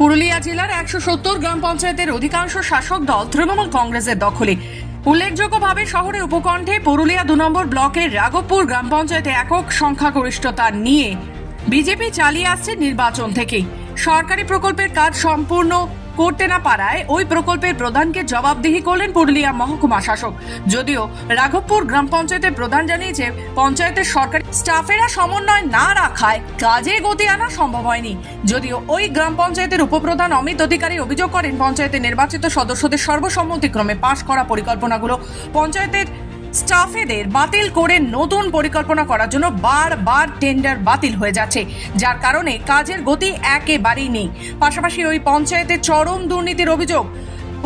পুরুলিয়া জেলার একশো সত্তর গ্রাম পঞ্চায়েতের অধিকাংশ শাসক দল তৃণমূল কংগ্রেসের দখলে। উল্লেখযোগ্যভাবে শহরের উপকণ্ঠে পুরুলিয়া দু নম্বর ব্লকের রাঘবপুর গ্রাম পঞ্চায়েতে একক সংখ্যাগরিষ্ঠতা নিয়ে বিজেপি চালিয়ে আসছে নির্বাচন থেকে। সরকারি প্রকল্পের কাজ সম্পূর্ণ করতে না পারায় ওই প্রকল্পের প্রধানকে জবাবদিহি করলেন পুরুলিয়া মহকুমা শাসক। যদিও রাঘবপুর গ্রাম পঞ্চায়েতের প্রধান জানিয়েছে, পঞ্চায়েতের সরকারি স্টাফেরা সমন্বয় না রাখায় কাজে গতি আনা সম্ভব হয়নি। যদিও ওই গ্রাম পঞ্চায়েতের উপপ্রধান অমিত অধিকারী অভিযোগ করেন, পঞ্চায়েতের নির্বাচিত সদস্যদের সর্বসম্মতিক্রমে পাশ করা পরিকল্পনাগুলো পঞ্চায়েতের স্টাফেদের বাতিল করে নতুন পরিকল্পনা করার জন্য বারবার টেন্ডার বাতিল হয়ে যাচ্ছে, যার কারণে কাজের গতি একেবারেই নেই। পাশাপাশি ওই পঞ্চায়েতে চরম দুর্নীতির অভিযোগ।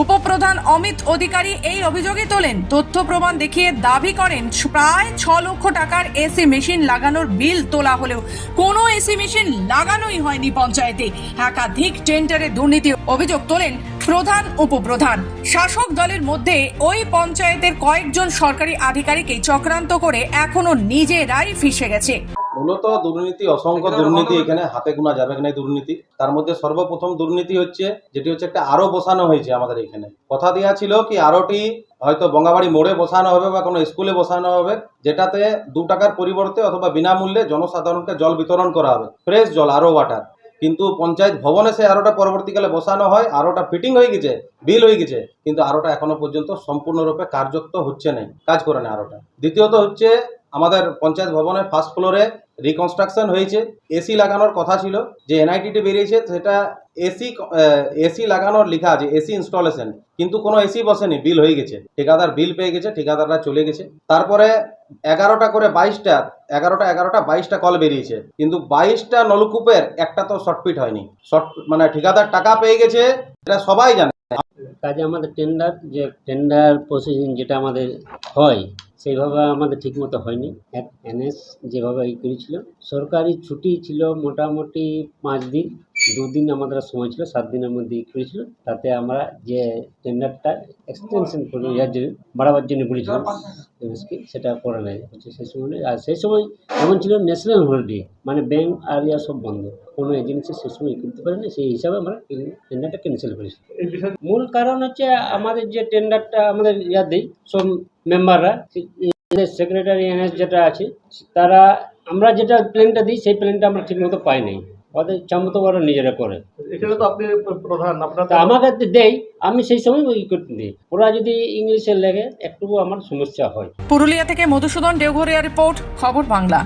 উপপ্রধান অমিত অধিকারী এই অভিযোগে তোলেন, তথ্য প্রমাণ দেখিয়ে দাবি করেন, প্রায় ছ লক্ষ টাকার এসি মেশিন লাগানোর বিল তোলা হলেও কোনো এসি মেশিন লাগানোই হয়নি পঞ্চায়েতে। একাধিক টেন্ডারে দুর্নীতি অভিযোগ তোলেন প্রধান উপপ্রধান। শাসক দলের মধ্যে ওই পঞ্চায়েতের কয়েকজন সরকারি আধিকারিককে চক্রান্ত করে এখনও নিজেরাই ফিসে গেছে। মূলত দুর্নীতি অসংখ্য দুর্নীতি এখানে হাতে গোনা যাবে না দুর্নীতি। তার মধ্যে সর্বপ্রথম দুর্নীতি হচ্ছে যেটি হচ্ছে একটা আরও বসানো হয়েছে আমাদের এখানে। কথা দেওয়া ছিল কি আরোটি হয়তো বঙ্গাবাড়ি মোড়ে বসানো হবে বা কোনো স্কুলে বসানো হবে যেটাতে দু টাকার পরিবর্তে অথবা বিনামূল্যে জনসাধারণকে জল বিতরণ করা হবে ফ্রেশ জল আরও ওয়াটার কিন্তু পঞ্চায়েত ভবনে সে আরোটা পরবর্তীকালে বসানো হয় আরোটা ফিটিং হয়ে গেছে বিল হয়ে গেছে কিন্তু আরোটা এখনও পর্যন্ত সম্পূর্ণরূপে কার্যক্ত হচ্ছে নাই কাজ করে না আরোটা। দ্বিতীয়ত হচ্ছে আমাদের পঞ্চায়েত ভবনের ফার্স্ট ফ্লোরে রিকনস্ট্রাকশন হয়েছে। এসি লাগানোর কথা ছিল। যে এনআইটিটি বেরিয়েছে, সেটা এসি এসি লাগানোর লেখা আছে এসি ইনস্টলেশন কিন্তু কোনো এসি বসেনি বিল হয়ে গেছে। ঠিকাদার বিল পেয়ে গেছে, ঠিকাদাররা চলে গেছে। তারপরে এগারোটা করে বাইশটা, এগারোটা এগারোটা, বাইশটা কল বেরিয়েছে। কিন্তু বাইশটা নলকূপের একটা তো শর্টপিট হয়নি। শর্ট মানে ঠিকাদার টাকা পেয়ে গেছে, এটা সবাই জানে। কাজে আমাদের টেন্ডার যে টেন্ডার প্রসেসিং যেটা আমাদের হয় সেইভাবে আমাদের ঠিকমতো হয়নি। এক এনএস যেভাবে ই করেছিল। সরকারি ছুটি ছিল মোটামুটি পাঁচ দিন দুদিন আমাদের সময় ছিল সাত দিনের মধ্যে ই করেছিল। তাতে আমরা যে টেন্ডারটা এক্সটেনশন করে ইয়ার জন্য বাড়াবার জন্য বলেছিলাম এনএসকে সেটা করে নেয়। হচ্ছে সেই সময় আর সেই সময় এমন ছিল ন্যাশনাল হলিডে মানে ব্যাংক আর ইয়া সব বন্ধ। কোনো এজেন্সি সে সময় করতে পারেনি সেই হিসাবে আমরা টেন্ডারটা ক্যান্সেল করেছি। মূল কারণ হচ্ছে আমাদের যে টেন্ডারটা আমাদের ইয়া দেই সব মেম্বাররা সেক্রেটারি এনএস যেটা আছে তারা আমরা যেটা প্ল্যানটা দিই সেই প্ল্যানটা আমরা ঠিকমতো পাই নাই ওদের চামতো ওরা নিজেরা করে। এখানে তো আপনি প্রধান আপনার আমাকে দেই আমি সেই সময় ওই করতে দিই। ওরা যদি ইংলিশে লেগে একটু আমার সমস্যা হয়। পুরুলিয়া থেকে মধুসূদন দেওঘরিয়া রিপোর্ট খবর বাংলা।